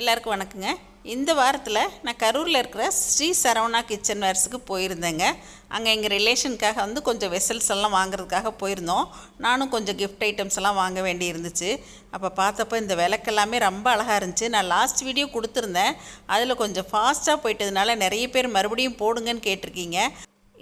எல்லாருக்கும் வணக்கங்க. இந்த வாரத்தில் நான் கரூரில் இருக்கிற ஸ்ரீ சரவணா கிச்சன் வேர்ஸுக்கு போயிருந்தேங்க. அங்கே எங்கள் ரிலேஷனுக்காக வந்து கொஞ்சம் வெசல்ஸ் எல்லாம் வாங்குறதுக்காக போயிருந்தோம். நானும் கொஞ்சம் கிஃப்ட் ஐட்டம்ஸ் எல்லாம் வாங்க வேண்டி இருந்துச்சு. அப்போ பார்த்தப்போ இந்த விளக்கெல்லாமே ரொம்ப அழகாக இருந்துச்சு. நான் லாஸ்ட் வீடியோ கொடுத்துருந்தேன். அதில் கொஞ்சம் ஃபாஸ்ட்டாக போயிட்டதுனால நிறைய பேர் மறுபடியும் போடுங்கன்னு கேட்டிருக்கீங்க.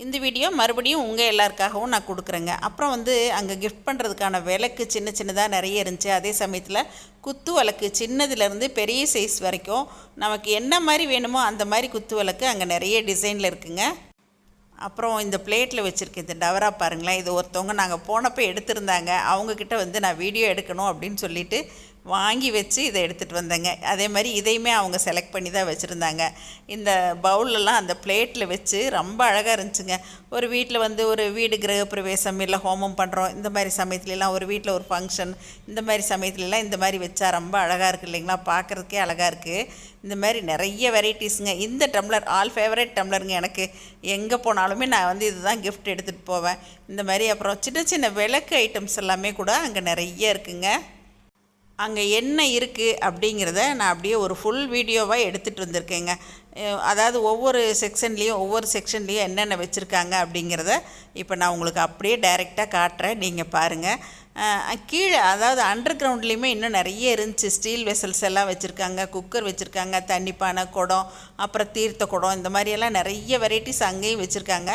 இந்த வீடியோ மறுபடியும் உங்கள் எல்லாருக்காகவும் நான் கொடுக்குறேங்க. அப்புறம் வந்து அங்கே கிஃப்ட் பண்ணுறதுக்கான விளக்கு சின்ன சின்னதாக நிறைய இருந்துச்சு. அதே சமயத்தில் குத்து விளக்கு சின்னதுலேருந்து பெரிய சைஸ் வரைக்கும் நமக்கு என்ன மாதிரி வேணுமோ அந்த மாதிரி குத்து விளக்கு அங்கே நிறைய டிசைனில் இருக்குங்க. அப்புறம் இந்த பிளேட்டில் வச்சுருக்க இந்த டவரா பாருங்களேன். இது ஒருத்தவங்க நாங்கள் போனப்போ எடுத்திருந்தாங்க. அவங்கக்கிட்ட வந்து நான் வீடியோ எடுக்கணும் அப்படின்னு சொல்லிவிட்டு வாங்கி வச்சு இதை எடுத்துகிட்டு வந்தேங்க. அதே மாதிரி இதையுமே அவங்க செலக்ட் பண்ணி தான் வச்சுருந்தாங்க. இந்த பவுலெல்லாம் அந்த பிளேட்டில் வச்சு ரொம்ப அழகாக இருந்துச்சுங்க. ஒரு வீட்டில் வந்து ஒரு வீடு கிரகப்பிரவேசம் இல்லை ஹோமம் பண்ணுறோம் இந்த மாதிரி சமயத்துலலாம் ஒரு வீட்டில் ஒரு ஃபங்க்ஷன் இந்த மாதிரி சமயத்துலலாம் இந்த மாதிரி வச்சா ரொம்ப அழகாக இருக்குது இல்லைங்களா? பார்க்குறதுக்கே அழகாக இருக்குது இந்த மாதிரி நிறைய வெரைட்டிஸுங்க இந்த டம்ளர் ஆல் ஃபேவரட் டம்ளருங்க எனக்கு. எங்கே போனாலுமே நான் வந்து இதுதான் கிஃப்ட் எடுத்துகிட்டு போவேன். இந்த மாதிரி அப்புறம் சின்ன சின்ன விளக்கு ஐட்டம்ஸ் எல்லாமே கூட அங்கே நிறைய இருக்குங்க. அங்கே என்ன இருக்குது அப்படிங்கிறத நான் அப்படியே ஒரு ஃபுல் வீடியோவாக எடுத்துகிட்டு வந்திருக்கேங்க அதாவது ஒவ்வொரு செக்ஷன்லேயும் ஒவ்வொரு செக்ஷன்லேயும் என்னென்ன வச்சுருக்காங்க அப்படிங்கிறத இப்போ நான் உங்களுக்கு அப்படியே டைரெக்டாக காட்டுறேன். நீங்கள் பாருங்கள் கீழே அதாவது அண்டர் கிரவுண்ட்லேயுமே இன்னும் நிறைய இருந்துச்சு. ஸ்டீல் வெசல்ஸ் எல்லாம் வச்சுருக்காங்க குக்கர் வச்சுருக்காங்க தண்ணி பானை குடம் அப்புறம் தீர்த்த குடம் இந்த மாதிரியெல்லாம் நிறைய வெரைட்டிஸ் அங்கேயும் வச்சுருக்காங்க.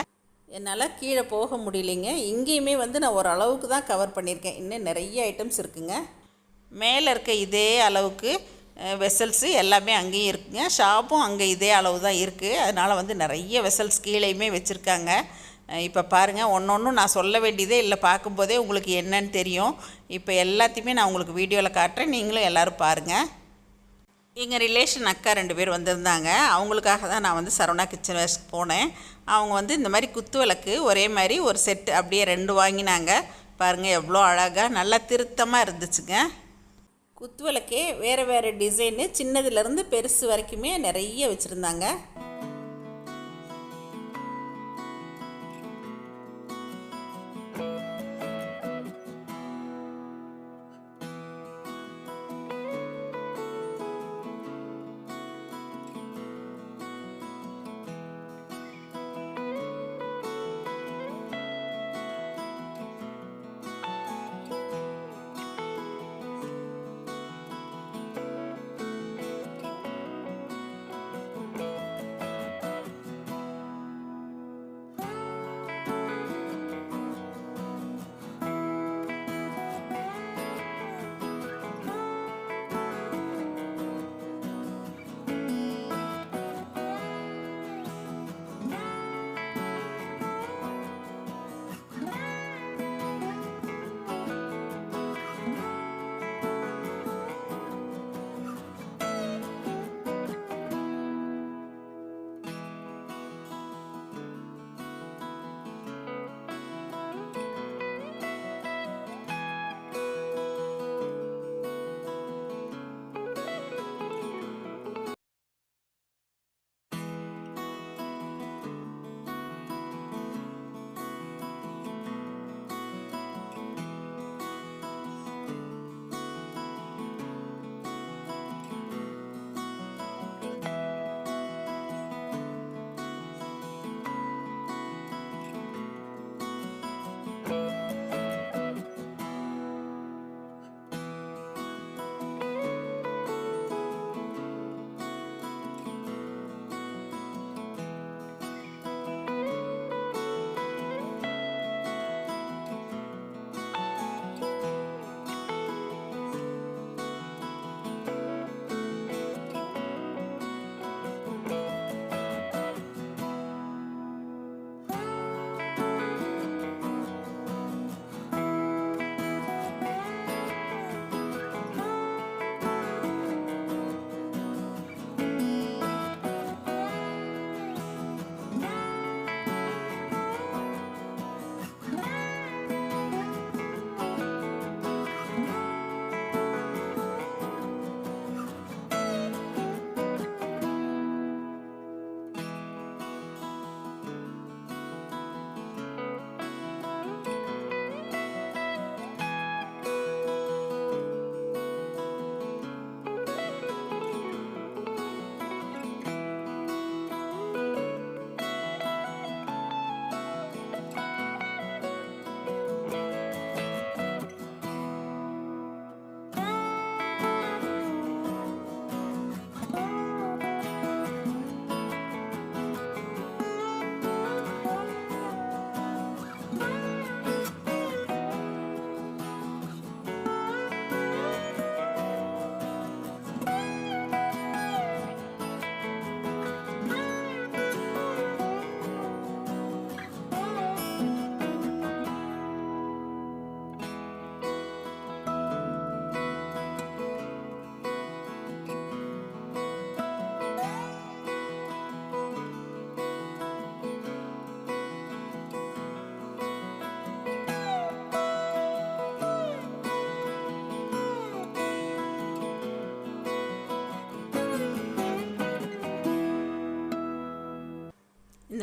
என்னால் கீழே போக முடியலைங்க. இங்கேயுமே வந்து நான் ஓரளவுக்கு தான் கவர் பண்ணியிருக்கேன். இன்னும் நிறைய ஐட்டம்ஸ் இருக்குங்க. மேலே இருக்க இதே அளவுக்கு வெசல்ஸு எல்லாமே அங்கேயும் இருக்குங்க. ஷாப்பும் அங்கே இதே அளவு தான் இருக்குது அதனால் வந்து நிறைய வெசல்ஸ் கீழேயுமே வச்சுருக்காங்க. இப்போ பாருங்கள் ஒன்று ஒன்றும் நான் சொல்ல வேண்டியதே இல்லை. பார்க்கும்போதே உங்களுக்கு என்னன்னு தெரியும். இப்போ எல்லாத்தையுமே நான் உங்களுக்கு வீடியோவில் காட்டுறேன். நீங்களும் எல்லோரும் பாருங்கள் எங்கள் ரிலேஷன் அக்கா ரெண்டு பேர் வந்திருந்தாங்க. அவங்களுக்காக தான் நான் வந்து சரவணா கிச்சன் வேஸ்க்கு போனேன். அவங்க வந்து இந்த மாதிரி குத்து விளக்கு ஒரே மாதிரி ஒரு செட்டு அப்படியே ரெண்டு வாங்கினாங்க. பாருங்கள் எவ்வளோ அழகாக நல்லா திருத்தமாக இருந்துச்சுங்க. குத்துவிளக்கே வேறு வேறு டிசைனு சின்னதுலேருந்து பெருசு வரைக்குமே நிறைய வச்சுருந்தாங்க.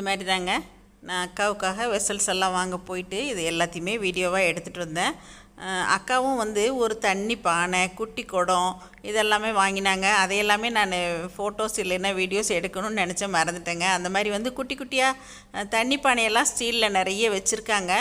இது மாதிரி தாங்க நான் அக்காவுக்காக வெசல்ஸ் எல்லாம் வாங்க போயிட்டு இது எல்லாத்தையுமே வீடியோவாக எடுத்துகிட்டு வந்தேன். அக்காவும் வந்து ஒரு தண்ணி பானை குட்டி குடம் இதெல்லாமே வாங்கினாங்க. அதையெல்லாமே நான் ஃபோட்டோஸ் இல்லைன்னா வீடியோஸ் எடுக்கணும்னு நினச்ச மறந்துட்டேங்க. அந்த மாதிரி வந்து குட்டி குட்டியாக தண்ணி பானையெல்லாம் ஸ்டீலில் நிறைய வச்சுருக்காங்க.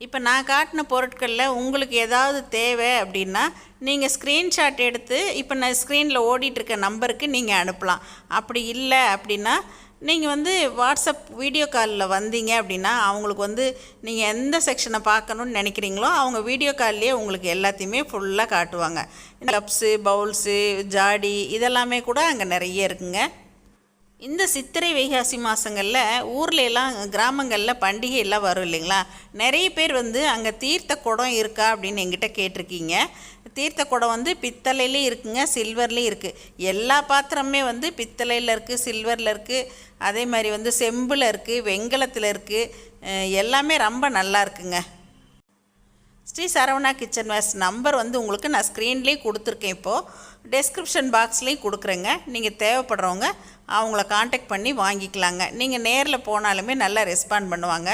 இப்போ நான் காட்டின பொருட்களில் உங்களுக்கு ஏதாவது தேவை அப்படின்னா நீங்கள் ஸ்க்ரீன்ஷாட் எடுத்து இப்போ நான் ஸ்க்ரீனில் ஓடிட்டுருக்க நம்பருக்கு நீங்கள் அனுப்பலாம். அப்படி இல்லை அப்படின்னா நீங்கள் வந்து வாட்ஸ்அப் வீடியோ காலில் வந்தீங்க அப்படின்னா அவங்களுக்கு வந்து நீங்கள் எந்த செக்ஷனை பார்க்கணுன்னு நினைக்கிறீங்களோ அவங்க வீடியோ கால்லேயே உங்களுக்கு எல்லாத்தையுமே ஃபுல்லாக காட்டுவாங்க. கப்ஸு பவுல்ஸு ஜாடி இதெல்லாமே கூட அங்கே நிறைய இருக்குங்க. இந்த சித்திரை வைகாசி மாதங்களில் ஊர்ல எல்லாம் கிராமங்களில் பண்டிகை எல்லாம் வரும் இல்லைங்களா? நிறைய பேர் வந்து அங்கே தீர்த்த குடம் இருக்கா அப்படின்னு எங்கிட்ட கேட்டிருக்கீங்க. தீர்த்த குடம் வந்து பித்தளையிலையும் இருக்குங்க சில்வர்லேயும் இருக்குது எல்லா பாத்திரமே வந்து பித்தளையில் இருக்குது சில்வரில் இருக்குது அதே மாதிரி வந்து செம்பில் இருக்குது வெங்கலத்தில் இருக்குது எல்லாமே ரொம்ப நல்லா இருக்குங்க. Sri Saravana kitchen wares number வந்து உங்களுக்கு நான் ஸ்க்ரீன்லேயும் கொடுத்துருக்கேன் இப்போது டெஸ்கிரிப்ஷன் பாக்ஸ்லேயும் கொடுக்குறேங்க. நீங்கள் தேவைப்படுறவங்க அவங்கள காண்டாக்ட் பண்ணி வாங்கிக்கலாங்க. நீங்கள் நேரில் போனாலுமே நல்லா ரெஸ்பாண்ட் பண்ணுவாங்க.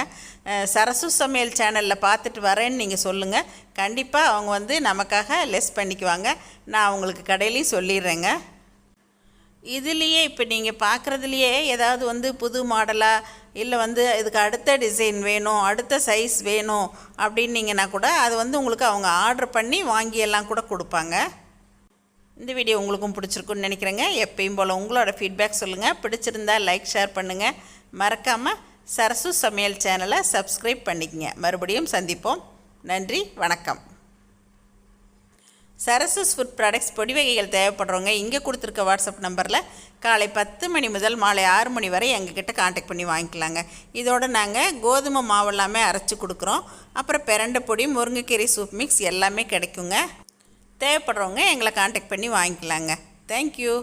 சரசு சமையல் சேனலில் பார்த்துட்டு வரேன்னு நீங்கள் சொல்லுங்கள் கண்டிப்பாக அவங்க வந்து நமக்காக லெஸ் பண்ணிக்குவாங்க. நான் அவங்களுக்கு கடையிலையும் சொல்லிடுறேங்க. இதுலேயே இப்போ நீங்கள் பார்க்குறதுலையே ஏதாவது வந்து புது மாடலாக இல்லை வந்து இதுக்கு அடுத்த டிசைன் வேணும் அடுத்த சைஸ் வேணும் அப்படின்னீங்கன்னா கூட அது வந்து உங்களுக்கு அவங்க ஆர்டர் பண்ணி வாங்கி எல்லாம் கூட கொடுப்பாங்க. இந்த வீடியோ உங்களுக்கும் பிடிச்சிருக்குன்னு நினைக்கிறேங்க. எப்பயும் போல் உங்களோட ஃபீட்பேக் சொல்லுங்கள் பிடிச்சிருந்தா லைக் ஷேர் பண்ணுங்கள் மறக்காமல் சரசு சமையல் சேனலை சப்ஸ்கிரைப் பண்ணிக்கங்க. மறுபடியும் சந்திப்போம். நன்றி வணக்கம். சரசஸ் ஃபுட் ப்ராடக்ட்ஸ் பொடி வகைகள் தேவைப்படுறவங்க இங்கே கொடுத்துருக்க வாட்ஸ்அப் நம்பரில் காலை பத்து மணி முதல் மாலை ஆறு மணி வரை எங்ககிட்ட காண்டாக்ட் பண்ணி வாங்கிக்கலாங்க. இதோட நாங்கள் கோதுமை மாவு எல்லாமே அரைச்சி கொடுக்குறோம். அப்புறம் பெரண்டை பொடி முருங்கைக்கீரை சூப் மிக்ஸ் எல்லாமே கிடைக்குங்க. தேவைப்படுறவங்க எங்களை காண்டாக்ட் பண்ணி வாங்கிக்கலாங்க. தேங்க்யூ